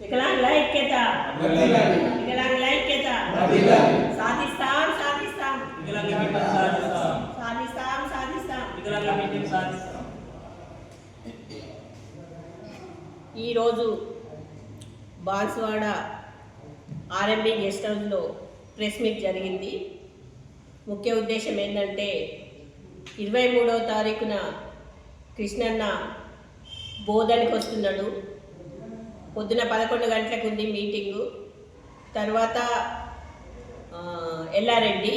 వికలాంగుల ఐక్యత. వికలాంగుల ఐక్యత. సాధిస్తాం సాధిస్తాం. వికలాంగుల సాధిస్తాం సాధిస్తాం. వికలాంగుల సాధిస్తాం ఈరోజు బాన్స్వాడ ఆర్ఎంబి గెస్ట్ హౌస్లో ప్రెస్ మీట్ జరిగింది. ముఖ్య ఉద్దేశం ఏంటంటే ఇరవై మూడవ తారీఖున కృష్ణన్న బోధనకి వస్తున్నాడు పొద్దున పదకొండు గంటలకు ఉంది మీటింగు. తర్వాత ఎల్లారెడ్డి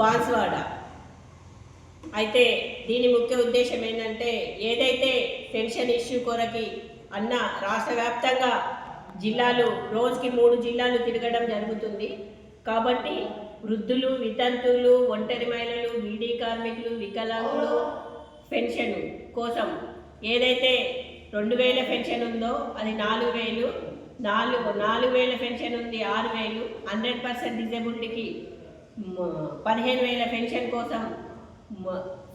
బాన్స్వాడ. అయితే దీని ముఖ్య ఉద్దేశం ఏంటంటే ఏదైతే పెన్షన్ ఇష్యూ కొరకి అన్న రాష్ట్ర వ్యాప్తంగా జిల్లాలు రోజుకి మూడు జిల్లాలు తిరగడం జరుగుతుంది. కాబట్టి వృద్ధులు వితంతువులు ఒంటరి మహిళలు బీడీ కార్మికులు వికలాంగులు పెన్షన్ కోసం ఏదైతే రెండు వేల పెన్షన్ ఉందో అది నాలుగు వేలు. నాలుగు నాలుగు వేల పెన్షన్ ఉంది ఆరు వేలు. హండ్రెడ్ పర్సెంట్ డిజబిలిటీకి పదిహేను వేల పెన్షన్ కోసం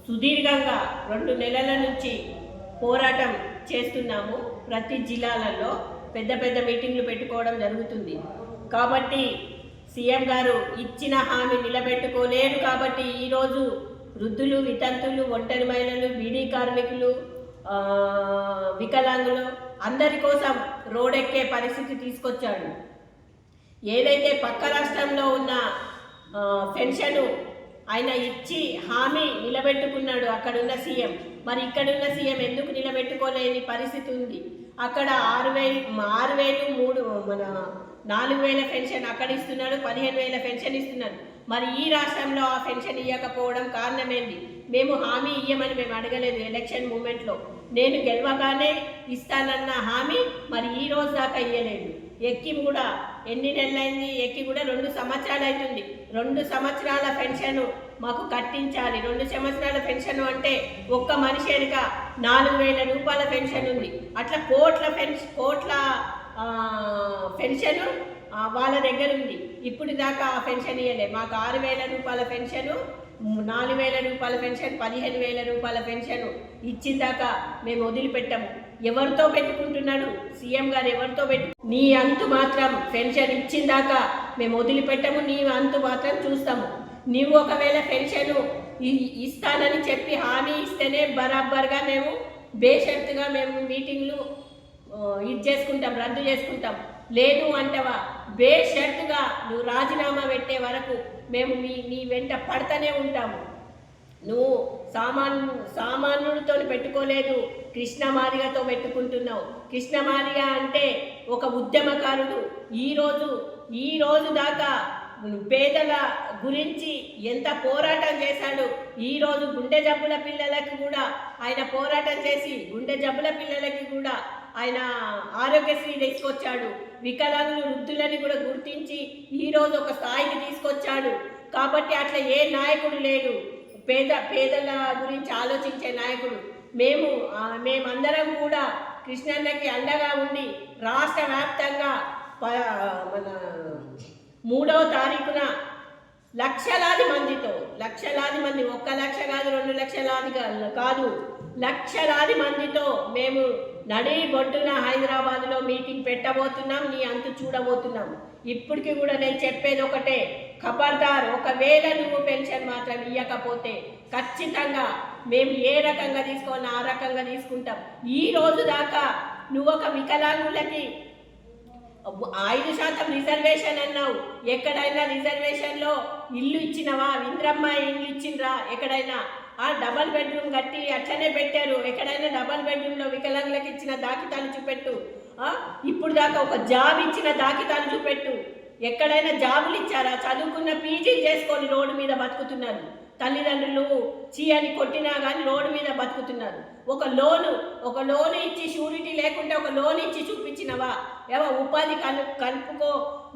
సుదీర్ఘంగా రెండు నెలల నుంచి పోరాటం చేస్తున్నాము. ప్రతి జిల్లాలలో పెద్ద పెద్ద మీటింగ్లు పెట్టుకోవడం జరుగుతుంది. కాబట్టి సీఎం గారు ఇచ్చిన హామీ నిలబెట్టుకోలేరు కాబట్టి ఈరోజు వృద్ధులు వితంతులు ఒంటరి మహిళలు బీడీ కార్మికులు వికలాంగులు అందరి కోసం రోడెక్కే పరిస్థితి తీసుకొచ్చాడు. ఏదైతే పక్క రాష్ట్రంలో ఉన్న పెన్షన్ ఆయన ఇచ్చి హామీ నిలబెట్టుకున్నాడు అక్కడున్న సీఎం. మరి ఇక్కడున్న సీఎం ఎందుకు నిలబెట్టుకోలేని పరిస్థితి ఉంది? అక్కడ ఆరు వేలు ఆరు వేలు మూడు మన నాలుగు వేల పెన్షన్ అక్కడ ఇస్తున్నాడు పదిహేను వేల పెన్షన్ ఇస్తున్నాడు. మరి ఈ రాష్ట్రంలో ఆ పెన్షన్ ఇవ్వకపోవడం కారణమేంది మేము హామీ ఇయ్యమని మేము అడగలేదు ఎలక్షన్ మూమెంట్లో. నేను గెలవగానే ఇస్తానన్న హామీ మరి ఈ రోజు దాకా ఇయ్యలేదు. ఎక్కి కూడా ఎన్ని నెలలైంది? ఎక్కి కూడా రెండు సంవత్సరాలు అవుతుంది. రెండు సంవత్సరాల పెన్షన్ మాకు కట్టించాలి. రెండు సంవత్సరాల పెన్షన్ అంటే ఒక్క మనిషి వెనుక నాలుగు వేల రూపాయల పెన్షన్ ఉంది. అట్లా కోట్ల పెన్షన్ కోట్ల పెన్షన్ వాళ్ళ దగ్గర ఉంది. ఇప్పుడు దాకా ఆ పెన్షన్ ఇవ్వలే మాకు ఆరు వేల రూపాయల పెన్షను నాలుగు వేల రూపాయల పెన్షన్ పదిహేను వేల రూపాయల పెన్షన్ ఇచ్చిన దాకా మేము వదిలిపెట్టాము. ఎవరితో పెట్టుకుంటున్నాడు? సీఎం గారు ఎవరితో పెట్టు? నీ అంతు మాత్రం పెన్షన్ ఇచ్చిన దాకా మేము వదిలిపెట్టము. నీ అంతు మాత్రం చూస్తాము. నీవు ఒకవేళ పెన్షన్ ఇస్తానని చెప్పి హామీ ఇస్తేనే బరాబర్గా మేము బేషరతుగా మేము మీటింగ్లు ఇది చేసుకుంటాం రద్దు చేసుకుంటాం. లేదు అంటవా బేషరతుగా నువ్వు రాజీనామా పెట్టే వరకు మేము మీ నీ వెంట పడతానే ఉంటాము. నువ్వు సామాన్యు సామాన్యుడితో పెట్టుకోలేదు కృష్ణమాదిగతో పెట్టుకుంటున్నావు. కృష్ణమాదిగ అంటే ఒక ఉద్యమకారుడు. ఈరోజు ఈ రోజు దాకా పేదల గురించి ఎంత పోరాటం చేశాడు. ఈరోజు గుండె జబ్బుల పిల్లలకి కూడా ఆయన పోరాటం చేసి గుండె జబ్బుల పిల్లలకి కూడా ఆయన ఆరోగ్యశ్రీ తీసుకొచ్చాడు. వికలాంగులు వృద్ధులని కూడా గుర్తించి ఈరోజు ఒక స్థాయికి తీసుకొచ్చాడు. కాబట్టి అట్లా ఏ నాయకుడు లేడు. పేద పేదల గురించి ఆలోచించే నాయకుడు. మేము మేమందరం కూడా కృష్ణన్నకి అండగా ఉండి రాష్ట్ర వ్యాప్తంగా ప- మన మూడవ తారీఖున లక్షలాది మందితో లక్షలాది మంది ఒక్క లక్ష కాదు రెండు లక్షలాది కాదు లక్షలాది మందితో మేము నడిపొడ్డున హైదరాబాద్లో మీటింగ్ పెట్టబోతున్నాం నీ అంతు చూడబోతున్నాం. ఇప్పటికి కూడా నేను చెప్పేది ఒకటే ఖబర్దార్ ఒకవేళ నువ్వు పెన్షన్ మాత్రం ఇవ్వకపోతే ఖచ్చితంగా మేము ఏ రకంగా తీసుకోవాలి ఆ రకంగా తీసుకుంటాం. ఈ రోజు దాకా నువ్వు ఒక వికలాంగులకి ఐదు శాతం రిజర్వేషన్ అన్నావు. ఎక్కడైనా రిజర్వేషన్లో ఇల్లు ఇచ్చినవా? ఇంద్రమ్మ ఇల్లు ఇచ్చిండ్రా? ఎక్కడైనా? ఆ డబల్ బెడ్రూమ్ కట్టి అట్లనే పెట్టారు. ఎక్కడైనా డబల్ బెడ్రూమ్లో వికలాంగులకు ఇచ్చిన దాకితాలు చూపెట్టు. ఇప్పుడు దాకా ఒక జాబ్ ఇచ్చిన దాకితాలు చూపెట్టు. ఎక్కడైనా జాబులు ఇచ్చారా? చదువుకున్న పీజీలు చేసుకొని రోడ్డు మీద బతుకుతున్నారు. తల్లిదండ్రులు చీ అని కొట్టినా కానీ రోడ్డు మీద బతుకుతున్నారు. ఒక లోను ఒక లోను ఇచ్చి షూరిటీ లేకుంటే ఒక లోన్ ఇచ్చి చూపించినవా? ఏవో ఉపాధి కలు కలుపుకో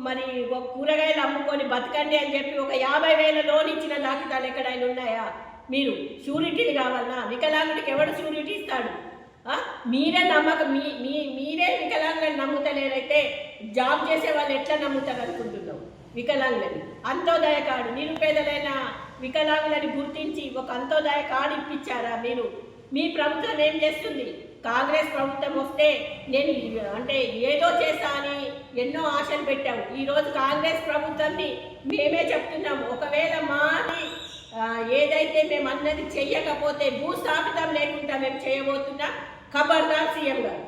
మరి ఒక కూరగాయలు అమ్ముకొని బతకండి అని చెప్పి ఒక యాభై వేల లోన్ ఇచ్చిన దాఖితాలు ఎక్కడైనా ఉన్నాయా? మీరు షూరిటీలు కావాలన్నా వికలాంగుడికి ఎవడు షూరిటీ ఇస్తాడు? మీరే నమ్మక మీ మీ మీరే వికలాంగులను నమ్ముతలేరైతే జాబ్ చేసే వాళ్ళు ఎట్లా నమ్ముతారు అనుకుంటున్నావు వికలాంగులని. అంత్యోదయ కార్డు. నిరుపేదలైన వికలాంగులని గుర్తించి ఒక అంత్యోదయ కార్డు ఇప్పించారా మీరు? మీ ప్రభుత్వం ఏం చేస్తుంది? కాంగ్రెస్ ప్రభుత్వం వస్తే నేను అంటే ఏదో చేస్తా అని ఎన్నో ఆశలు పెట్టాము ఈరోజు కాంగ్రెస్ ప్రభుత్వాన్ని మేమే చెప్తున్నాము. ఒకవేళ మాది ఏదైతే మేము అన్నది చెయ్యకపోతే భూస్థాపితం లేకుండా మేము చేయబోతున్నా ఖబర్దార్ సీఎం గారు.